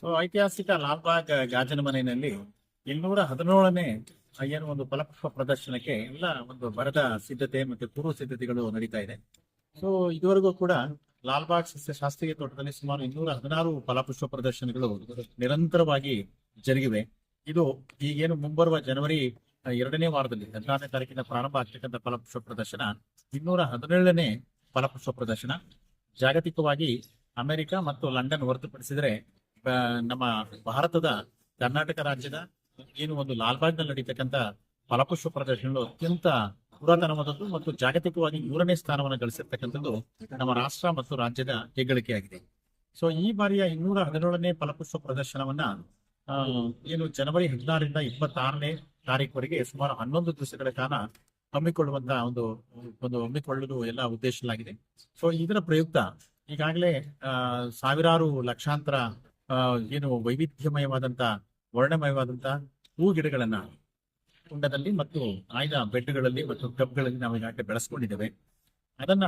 So ಐತಿಹಾಸಿಕ ಲಾಲ್ಬಾಗ್ ಗಾಜಿನ ಮನೆಯಲ್ಲಿ ಇನ್ನೂರ ಹದಿನೇಳನೇ ಏನು ಒಂದು ಫಲಪುಷ್ಪ ಪ್ರದರ್ಶನಕ್ಕೆ ಎಲ್ಲ ಒಂದು ಬರದ ಸಿದ್ಧತೆ ಮತ್ತೆ ಪೂರ್ವ ಸಿದ್ಧತೆಗಳು ನಡೀತಾ ಇದೆ. ಸೊ ಇದುವರೆಗೂ ಕೂಡ ಲಾಲ್ಬಾಗ್ ಸಸ್ಯ ಶಾಸ್ತ್ರೀಯ ತೋಟದಲ್ಲಿ ಸುಮಾರು ಇನ್ನೂರ ಹದಿನಾರು ಫಲಪುಷ್ಪ ಪ್ರದರ್ಶನಗಳು ನಿರಂತರವಾಗಿ ಜರುಗಿವೆ. ಇದು ಈಗೇನು ಮುಂಬರುವ ಜನವರಿ ಎರಡನೇ ವಾರದಲ್ಲಿ, ಹದಿನಾರನೇ ತಾರೀಕಿನ ಪ್ರಾರಂಭ ಆಗ್ತಕ್ಕಂಥ ಫಲಪುಷ್ಪ ಪ್ರದರ್ಶನ, ಇನ್ನೂರ ಹದಿನೇಳನೇ ಫಲಪುಷ್ಪ ಪ್ರದರ್ಶನ. ಜಾಗತಿಕವಾಗಿ ಅಮೆರಿಕ ಮತ್ತು ಲಂಡನ್ ಹೊರತುಪಡಿಸಿದರೆ ನಮ್ಮ ಭಾರತದ ಕರ್ನಾಟಕ ರಾಜ್ಯದ ಏನು ಒಂದು ಲಾಲ್ಬಾಗ್ನಲ್ಲಿ ನಡೀತಕ್ಕಂಥ ಫಲಪುಷ್ಪ ಪ್ರದರ್ಶನಗಳು ಅತ್ಯಂತ ಪುರಾತನವಾದದ್ದು ಮತ್ತು ಜಾಗತಿಕವಾಗಿ ಮೂರನೇ ಸ್ಥಾನವನ್ನು ಗಳಿಸಿರ್ತಕ್ಕಂಥದ್ದು ನಮ್ಮ ರಾಷ್ಟ್ರ ಮತ್ತು ರಾಜ್ಯದ ಹೆಗ್ಗಳಿಕೆಯಾಗಿದೆ. ಸೊ ಈ ಬಾರಿಯ ಇನ್ನೂರ ಹದಿನೇಳನೇ ಫಲಪುಷ್ಪ ಪ್ರದರ್ಶನವನ್ನ ಏನು ಜನವರಿ ಹದಿನಾರರಿಂದ ಇಪ್ಪತ್ತಾರನೇ ತಾರೀಕುವರೆಗೆ ಸುಮಾರು ಹನ್ನೊಂದು ದಿವಸಗಳ ಕಾಲ ಹಮ್ಮಿಕೊಳ್ಳುವಂತಹ ಒಂದು ಒಂದು ಹಮ್ಮಿಕೊಳ್ಳಲು ಎಲ್ಲ ಉದ್ದೇಶಲಾಗಿದೆ ಸೊ ಇದರ ಪ್ರಯುಕ್ತ ಈಗಾಗಲೇ ಸಾವಿರಾರು ಲಕ್ಷಾಂತರ ಏನು ವೈವಿಧ್ಯಮಯವಾದಂತ, ವರ್ಣಮಯವಾದಂತ ಹೂ ಗಿಡಗಳನ್ನ ಕುಂಡದಲ್ಲಿ ಮತ್ತು ಆಯ್ದ ಬೆಡ್ಗಳಲ್ಲಿ ಮತ್ತು ಟಬ್ಗಳಲ್ಲಿ ನಾವು ಈಗಾಗಲೇ ಬೆಳೆಸ್ಕೊಂಡಿದ್ದೇವೆ. ಅದನ್ನ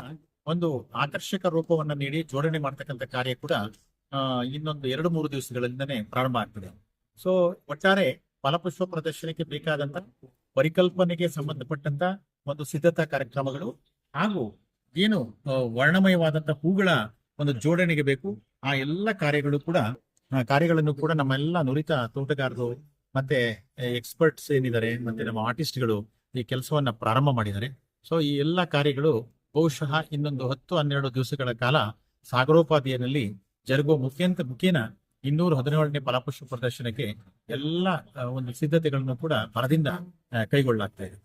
ಒಂದು ಆಕರ್ಷಕ ರೂಪವನ್ನ ನೀಡಿ ಜೋಡಣೆ ಮಾಡ್ತಕ್ಕಂಥ ಕಾರ್ಯ ಕೂಡ ಇನ್ನೊಂದು ಎರಡು ಮೂರು ದಿವಸಗಳಿಂದನೇ ಪ್ರಾರಂಭ ಆಗ್ತದೆ. ಸೊ, ಒಟ್ಟಾರೆ ಫಲಪುಷ್ಪ ಪ್ರದರ್ಶನಕ್ಕೆ ಬೇಕಾದಂತ ಪರಿಕಲ್ಪನೆಗೆ ಸಂಬಂಧಪಟ್ಟಂತ ಒಂದು ಸಿದ್ಧತಾ ಕಾರ್ಯಕ್ರಮಗಳು ಹಾಗೂ ಏನು ವರ್ಣಮಯವಾದಂತಹ ವರ್ಣಮಯವಾದಂತ ಹೂಗಳ ಒಂದು ಜೋಡಣೆಗೆ ಬೇಕು. ಆ ಎಲ್ಲ ಕಾರ್ಯಗಳು ಕೂಡ ಕಾರ್ಯಗಳನ್ನು ಕೂಡ ನಮ್ಮೆಲ್ಲ ನುರಿತ ತೋಟಗಾರರು ಮತ್ತೆ ಎಕ್ಸ್ಪರ್ಟ್ಸ್ ಏನಿದ್ದಾರೆ, ಮತ್ತೆ ನಮ್ಮ ಆರ್ಟಿಸ್ಟ್ಗಳು ಈ ಕೆಲಸವನ್ನ ಪ್ರಾರಂಭ ಮಾಡಿದ್ದಾರೆ. ಸೊ ಈ ಎಲ್ಲ ಕಾರ್ಯಗಳು ಬಹುಶಃ ಇನ್ನೊಂದು ಹತ್ತು, ಹನ್ನೆರಡು ದಿವಸಗಳ ಕಾಲ ಸಾಗರೋಪಾದಿಯಲ್ಲಿ ಜರುಗುವ ಮುಖ್ಯಂತ ಮುಖೇನ ಇನ್ನೂರ ಹದಿನೇಳನೇ ಫಲಪುಷ್ಪ ಪ್ರದರ್ಶನಕ್ಕೆ ಎಲ್ಲ ಒಂದು ಸಿದ್ಧತೆಗಳನ್ನು ಕೂಡ ಪರದಿಂದ ಕೈಗೊಳ್ಳಲಾಗ್ತಾ ಇದೆ.